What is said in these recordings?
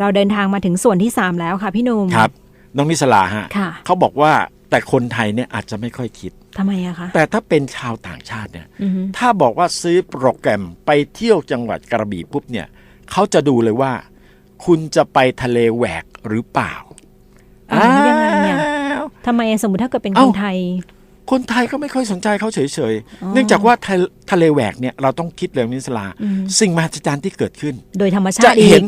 เราเดินทางมาถึงส่วนที่ 3 แล้วค่ะพี่หนุ่มครับ น้องนิสลาฮะค่ะเขาบอกว่าแต่คนไทยเนี่ยอาจจะไม่ค่อยคิดทำไมอะคะ แต่ถ้าเป็นชาวต่างชาติเนี่ยอือฮึถ้าบอกว่าซื้อโปรแกรมไปเที่ยวจังหวัดกระบี่ปุ๊บเนี่ยเขาจะดูเลยว่า คุณจะไปทะเลแหวกหรือเปล่าอ่ายังไงเนี่ยอ้าวทำไมสมมติถ้าเกิดเป็นคเอ้านไทย คนไทยก็ไม่ค่อยสนใจเขาเฉยอ๋อๆเนื่องจากว่าทะทะเลแหวกเนี่ยเราต้องคิดเลยนิสลาอืมสิ่งมหัศจรรย์ที่เกิดขึ้น โดยธรรมชาจะติอีเห็กน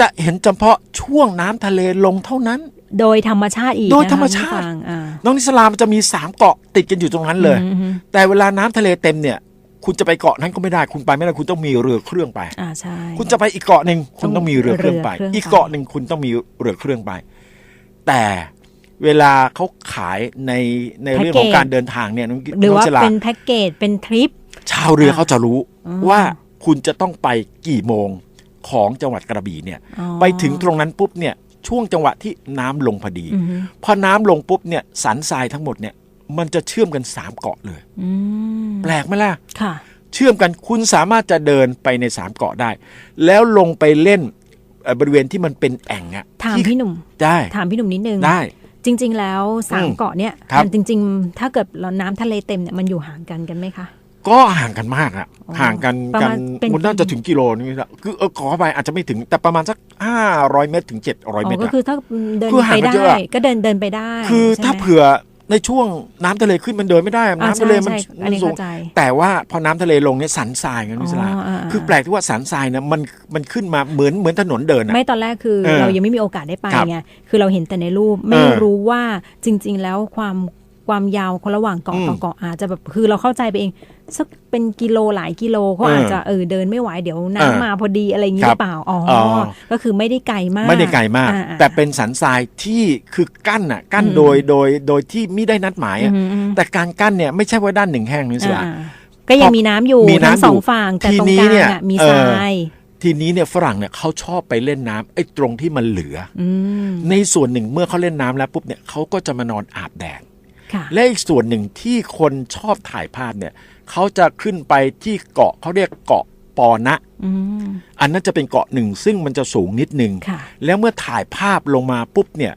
จะเห็นเฉพาะช่วงน้ำทะเลลงเท่านั้น โดยธรรมชาติอีกโดยนะคะธรรมชาติคุณผู้ฟังอ่าน้องนิสลามันจะมีสามเกาะติดกันอยู่ตรงนั้นเลย อืมอืมแต่เวลาน้ำทะเลเต็มเนี่ย คุณจะไปเกาะนั้นก็ไม่ได้ คุณไปไม่ได้คุณต้องมีเรือเครื่องไป อ่าใช่ คุณจะไปอีกเกาะหนึ่งคุณต้องมีเรือเครื่องไป เรือเครื่องอีกเกาะหนึ่งคุณต้องมีเรือเครื่องไป แต่เวลาเขาขายในในเรื่องของการเดินทางเนี่ยน้องหรือน้องว่าชลา เป็นแพ็กเกจเป็นทริป ชาวเรือเขาจะรู้อ๋อว่าคุณจะต้องไปกี่โมง ของจังหวัดกระบี่เนี่ยอ๋อไปถึงตรงนั้นปุ๊บเนี่ยช่วงจังหวะที่น้ำลงพอดีอือฮึพอน้ำลงปุ๊บเนี่ยสันทรายทั้งหมดเนี่ยมันจะเชื่อมกันสามเกาะเลยอืมแปลกไหมล่ะค่ะ เชื่อมกันคุณสามารถจะเดินไปในสามเกาะได้ แล้วลงไปเล่นเอ่อบริเวณที่มันเป็นแอ่งอะถามที่พี่หนุ่มได้ถามพี่หนุ่มนิดนึงได้จริง ๆ แล้วสามอืมเกาะเนี่ยครับมันจริง ๆ ถ้าเกิดเราน้ำทะเลเต็มเนี่ยมันอยู่ห่างกันกันไหมคะ ก็ห่างกันมากอะอ๋อห่างกันประกัมาณนเป็นมันน่าจะถึงกิโลนึงนะคือเออขอไปอาจจะไม่ถึงแต่ประมาณสักห้าร้อยเมตรถึงเจ็ดร้อยอ๋เมอตรก็อะคือถ้าเดินคือห่าไปงกันได้เยอะอะก็เดินเดินไปได้ คือใช่ไหมถ้าเผื่อในช่วงน้ำทะเลขึ้นมันเดินไม่ได้อ่าน้ำทะเลมันใช่ใช่อันมันนี้สูงเข้าใจแต่ว่าพอน้ำทะเลลงเนี่ยสันทรายไงนิสลาอ๋ออ่าๆคือแปลกที่ว่าสันทรายเนี่ยมันมันขึ้นมาเหมือนเหมือนถนนเดินอะไม่ตอนแรกคือเออเรายังไม่มีโอกาสได้ไปครับไงคือเราเห็นแต่ในรูปไม่เออรู้ว่าจริง ๆ แล้วความความยาวคนระหว่างเกาะอืมต่อเกาะอาจจะแบบคือเราเข้าใจไปเอง สักเป็นกิโลหลายกิโลเขาเออออาจจะเออเดินไม่ไหวเดี๋ยวเออน้ำมาพอดีอะไรอย่างนี้คหรับรือเปล่าอ๋ออ๋อก็คือไม่ได้ไกลมาก ไม่ได้ไกลมากอ่ๆแต่เป็นสันทรายที่คือกั้นอะกั้นอืมโดยโดยโดยที่ไม่ได้นัดหมายอะอืมอืมแต่การกั้นเนี่ยไม่ใช่ว่าด้านหนึ่งแห้งนิสลาอ่าๆก็ยังมีน้ำอยู่มีน้ำทั้งสองอยู่ฝั่งแต่ทีตรงนี้กลางเนี่ยอะมีเอทอรายทีนี้เนี่ยฝรั่งเนี่ยเขาชอบไปเล่นน้ำไอ้ตรงที่มันเหลืออืมในส่วนหนึ่งเมื่อเขาเล่นน้ำแล้วปุ๊บเนี่ยเขาก็จะมานอนอาบแดดค่ะและอีกส่วนหนึ่งที่คนชอบถ่ายภาพเนี่ย เขาจะขึ้นไปที่เกาะเขาเรียกเกาะปอนะอืมอันนั้นจะเป็นเกาะหนึ่งซึ่งมันจะสูงนิดนึงค่ะแล้วเมื่อถ่ายภาพลงมาปุ๊บเนี่ย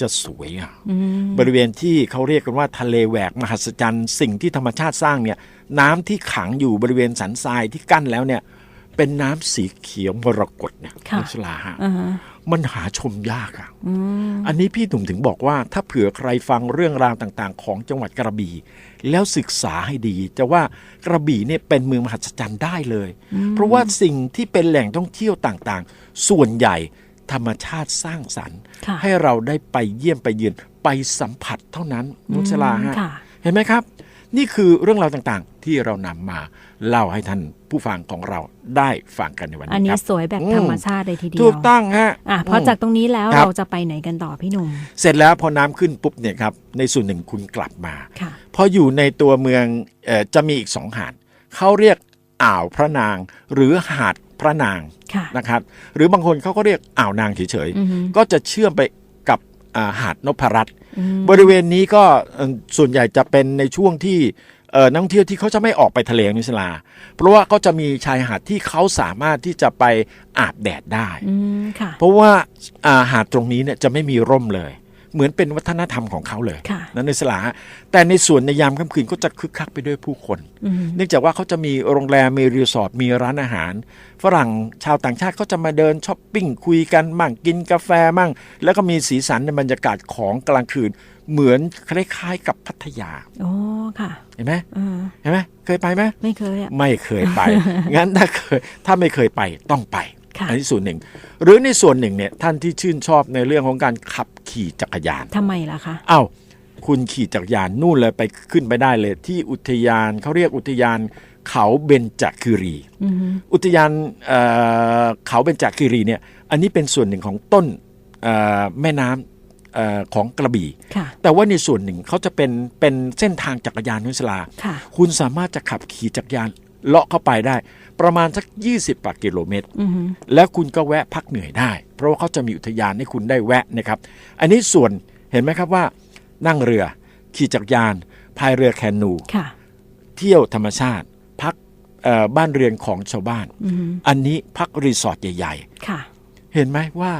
จะสวยอะอืมบริเวณที่เขาเรียกกันว่าทะเลแหวกมหัศจรรย์ สิ่งที่ธรรมชาติสร้างเนี่ย น้ำที่ขังอยู่บริเวณสันทรายที่กั้นแล้วเนี่ย เป็นน้ำสีเขียวมรกตเนี่ยค่ะนักสลาฮะอ่าฮะ มันหาชมยากอะอืมอันนี้พี่หนุ่มถึงบอกว่า ถ้าเผื่อใครฟังเรื่องราวต่างๆ ของจังหวัดกระบี่ แล้วศึกษาให้ดี จะว่ากระบี่เนี่ยเป็นเมืองมหัศจรรย์ได้เลย เพราะว่าสิ่งที่เป็นแหล่งท่องเที่ยวต่างๆ ส่วนใหญ่ธรรมชาติสร้างสรรค์ค่ะให้เราได้ไปเยี่ยมไปเยือนไปสัมผัสเท่านั้นนุชลาฮะค่ะเห็นไหมครับ นี่คือเรื่องราวต่างๆ ที่เรานำมาเล่าให้ท่านผู้ฟังของเราได้ฟังกันในวันอันนี้นี้ครับสวยแบบอืมธรรมชาติเลยทีเดียว ถูกต้องฮะอะพอจากตรงนี้แล้วครับเราจะไปไหนกันต่อพี่หนุ่ม เสร็จแล้วพอน้ำขึ้นปุ๊บเนี่ยครับในส่วนหนึ่งคุณกลับมาค่ะพออยู่ในตัวเมืองเออจะมีอีกสองหาดเขาเรียกอ่าวพระนางหรือหาดพระนางค่ะนะครับ หรือบางคนเขาก็เรียกอ่าวนางเฉยอือฮึๆก็จะเชื่อมไปกับอ่าหาดนพรัตน์อืม บริเวณนี้ก็เอ่อส่วนใหญ่จะเป็นในช่วงที่เอ่อนักท่องเที่ยวที่เขาจะไม่ออกไปทะเลนิสลา เพราะว่าก็จะมีชายหาดที่เขาสามารถที่จะไปอาบแดดได้อืมค่ะเพราะว่าอ่าหาดตรงนี้เนี่ยจะไม่มีร่มเลย เหมือนเป็นวัฒนธรรมของเขาเลยค่ะนั่นในสลาฮะแต่ในส่วนในยามค่ำคืนก็จะคึกคักไปด้วยผู้คนอืมเนื่องจากว่าเขาจะมีโรงแรมมีรีสอร์ทมีร้านอาหาร ฝรั่งชาวต่างชาติก็จะมาเดินช้อปปิ้งคุยกันมั่งกินกาแฟมั่ง แล้วก็มีสีสันในบรรยากาศของกลางคืนเหมือนคล้ายๆกับพัทยาโอ้ค่ะ เห็นไหมอ่าเห็นไหมเคยไปไหมไม่เคยอะไม่เคยไป งั้นถ้าเคยถ้าไม่เคยไปต้องไปค่ะ อันนี้ส่วนหนึ่ง หรือในส่วนหนึ่งเนี่ยท่านที่ชื่นชอบในเรื่องของการขับขี่จักรยานทำไมล่ะคะอ้าวคุณขี่จักรยานนู่นเลยไปขึ้นไปได้เลย ที่อุทยานเขาเรียกอุทยานเขาเบญจคีรีอืมอุทยานเอ่อเขาเบญจคีรีเนี่ยอันนี้เป็นส่วนหนึ่งของต้นเอ่อแม่น้ำเอ่อของกระบี่ค่ะแต่ว่าในส่วนหนึ่งเขาจะเป็นเป็นเส้นทางจักรยานนุสลาค่ะคุณสามารถจะขับขี่จักรยาน เลาะเข้าไปได้ ประมาณสัก 20กว่ากิโลเมตรอืมแล้วคุณก็แวะพักเหนื่อยได้ เพราะว่าเขาจะมีอุทยานให้คุณได้แวะนะครับ อันนี้ส่วนเห็นไหมครับว่า นั่งเรือ ขี่จักรยานพายเรือแคนูค่ะเที่ยวธรรมชาติ พักเอ่อบ้านเรือนของชาวบ้านอืมอันนี้พักรีสอร์ทใหญ่ค่ะๆเห็นไหมว่า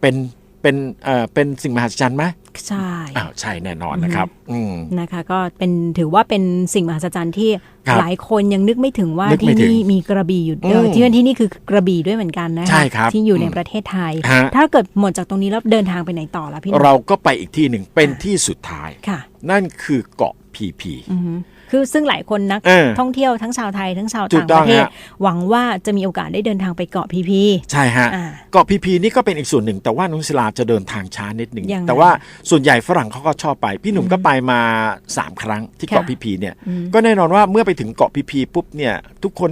เป็นเป็นเอ่อเป็นสิ่งมหัศจรรย์ไหม ใช่อ้าวใช่แน่นอนนะครับอืมนะคะ ก็เป็นถือว่าเป็นสิ่งมหัศจรรย์ที่ครับหลายคนยังนึกไม่ถึงว่านึกไม่ที่ถึงนี่มีกระบี่อยู่เอออืมที่ที่นี่คือกระบี่ด้วยเหมือนกันนะคะใช่ครับที่อยู่ในอืมประเทศไทยฮะถ้าเกิดหมดจากตรงนี้แล้วเดินทางไปไหนต่อล่ะพี่หนุ่มเราก็ไปอีกที่หนึ่งเป็นที่สุดท้ายค่ะ นั่นคือเกาะพีพีอือฮึ คือซึ่งหลายคนนักเออท่องเที่ยวทั้งชาวไทยทั้งชาวถูต่ากงต้ปองระเทศฮะหวังว่าจะมีโอกาสได้เดินทางไปเกาะพีพีใช่ฮะอ่าเกาะพีพีนี่ก็เป็นอีกส่วนหนึ่ง แต่ว่านุศิลาจะเดินทางช้านิดหนึ่งยังไงแต่ว่าส่วนใหญ่ฝรั่งเขาก็ชอบไป พี่หนุ่มก็ไปมา 3 ครั้งที่เกาะค่ะพีพีเนี่ยอืมก็แน่นอนว่าเมื่อไปถึงเกาะพีพีปุ๊บเนี่ยทุกคน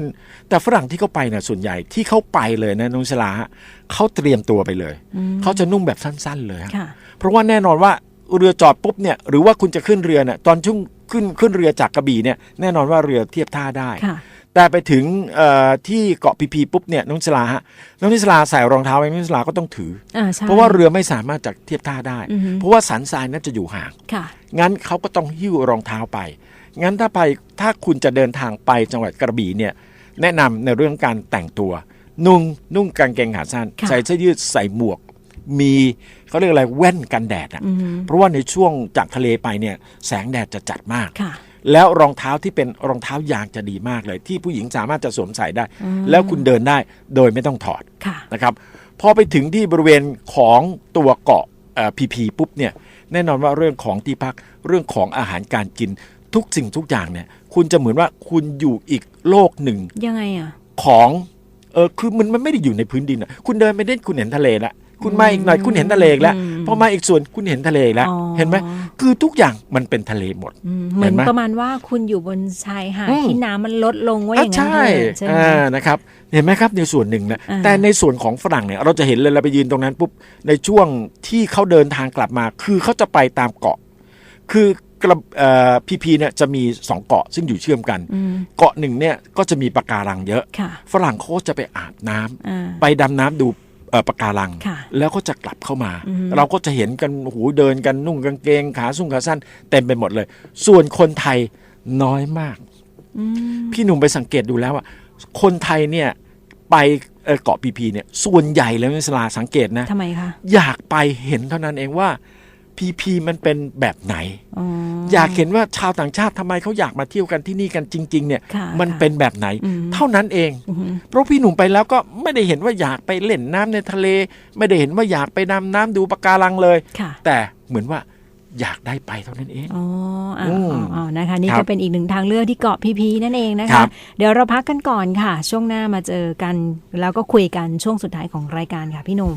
แต่ฝรั่งที่เขาไปเนี่ยส่วนใหญ่ที่เขาไปเลยนะนุศิลาฮะเขาเตรียมตัวไปเลยอืมเขาจะนุ่งแบบสั้น ๆ เลยฮะค่ะเพราะว่าแน่นอนว่า เรือจอดปุ๊บเนี่ยหรือว่าคุณจะขึ้นเรือเนี่ยตอนช่วงขึ้นขึ้นเรือจากกระบี่เนี่ยแน่นอนว่าเรือเทียบท่าได้ค่ะแต่ไปถึงเอ่อที่เกาะพีพีปุ๊บเนี่ยน้องนิสลาฮะน้องนิสลาใส่รองเท้าไว้น้องนิสลาก็ต้องถืออ่าใช่เพราะว่าเรือไม่สามารถจะเทียบท่าได้อือฮึเพราะว่าสันทรายนั้นจะอยู่ห่างค่ะงั้นเขาก็ต้องหิ้วรองเท้าไป งั้นถ้าไปถ้าคุณจะเดินทางไปจังหวัดกระบี่เนี่ยแนะนำในเรื่องการแต่งตัว นุ่งนุ่งกางเกงขาสั้นค่ะใส่เสื้อยืดใส่หมวก มีเขาเรียกอะไรแว่นกันแดดอะอือฮึเพราะว่าในช่วงจากทะเลไปเนี่ยแสงแดดจะจัดมากค่ะแล้วรองเท้าที่เป็นรองเท้ายางจะดีมากเลย ที่ผู้หญิงสามารถจะสวมใส่ได้อืมแล้วคุณเดินได้โดยไม่ต้องถอดค่ะนะครับพอไปถึงที่บริเวณของตัวเกาะพีพีปุ๊บเนี่ยแน่นอนว่าเรื่องของที่พักเรื่องของอาหารการกินทุกสิ่งทุกอย่างเนี่ย คุณจะเหมือนว่าคุณอยู่อีกโลกหนึ่งยังไงอะของเออคือมันมันไม่ได้อยู่ในพื้นดินอะ คุณเดินไปได้คุณเห็นทะเลแล้ว คุณมาอีกหน่อยคุณเห็นทะเลอีกแล้วอืมพอมาอีกส่วนคุณเห็นทะเลอีกแล้วอ๋อเห็นไหมคือทุกอย่างมันเป็นทะเลหมดอืมเหมือนเห็นไหมประมาณว่าคุณอยู่บนชายหาดอืมที่น้ำมันลดลงว่าอย่างนั้นใช่เถอะใช่ไหมอ่านะครับเห็นไหมครับในส่วนหนึ่งนะอ่าแต่ในส่วนของฝรั่งเนี่ยเราจะเห็นเลยเราไปยืนตรงนั้นปุ๊บในช่วงที่เขาเดินทางกลับมา คือเขาจะไปตามเกาะ คือกระพีพีเนี่ยจะมีสองเกาะซึ่งอยู่เชื่อมกันอืมเกาะหนึ่งเนี่ยก็จะมีปะการังเยอะค่ะฝรั่งเขาก็จะไปอาบน้ำอ่าไปดำน้ำดูเอ่อ ปะการังค่ะแล้วก็จะกลับเข้ามาอือฮึเราก็จะเห็นกันโอ้โหูเดินกันนุ่งกางเกงขาสุ่งขาสั้นเต็มไปหมดเลย ส่วนคนไทยน้อยมากอืมพี่หนุ่มไปสังเกตดูแล้วว่า คนไทยเนี่ยไปเอ่อเกาะพีพีเนี่ยส่วนใหญ่แล้วนิสลาสังเกตนะทำไมคะอยากไปเห็นเท่านั้นเองว่า พีพีมันเป็นแบบไหนอ๋ออยากเห็นว่าชาวต่างชาติทำไมเขาอยากมาเที่ยวกันที่นี่กันจริง ๆ เนี่ย ค่ะมันค่ะ เป็นแบบไหนอืมเท่านั้นเองอือหือเพราะพี่หนุ่มไปแล้วก็ไม่ได้เห็นว่าอยากไปเล่นน้ำในทะเล ไม่ได้เห็นว่าอยากไปดำน้ำดูปะการังเลย ค่ะแต่เหมือนว่าอยากได้ไปเท่านั้นเอง อ๋ออ่าอืมอ๋ออ๋อนะคะ นี่ครัก็บเป็นอีกหนึ่งทางเลือกที่เกาะพีพีนั่นเองนะครัคะ บ เดี๋ยวเราพักกันก่อนค่ะ ช่วงหน้ามาเจอกัน แล้วก็คุยกันช่วงสุดท้ายของรายการค่ะพี่หนุ่ม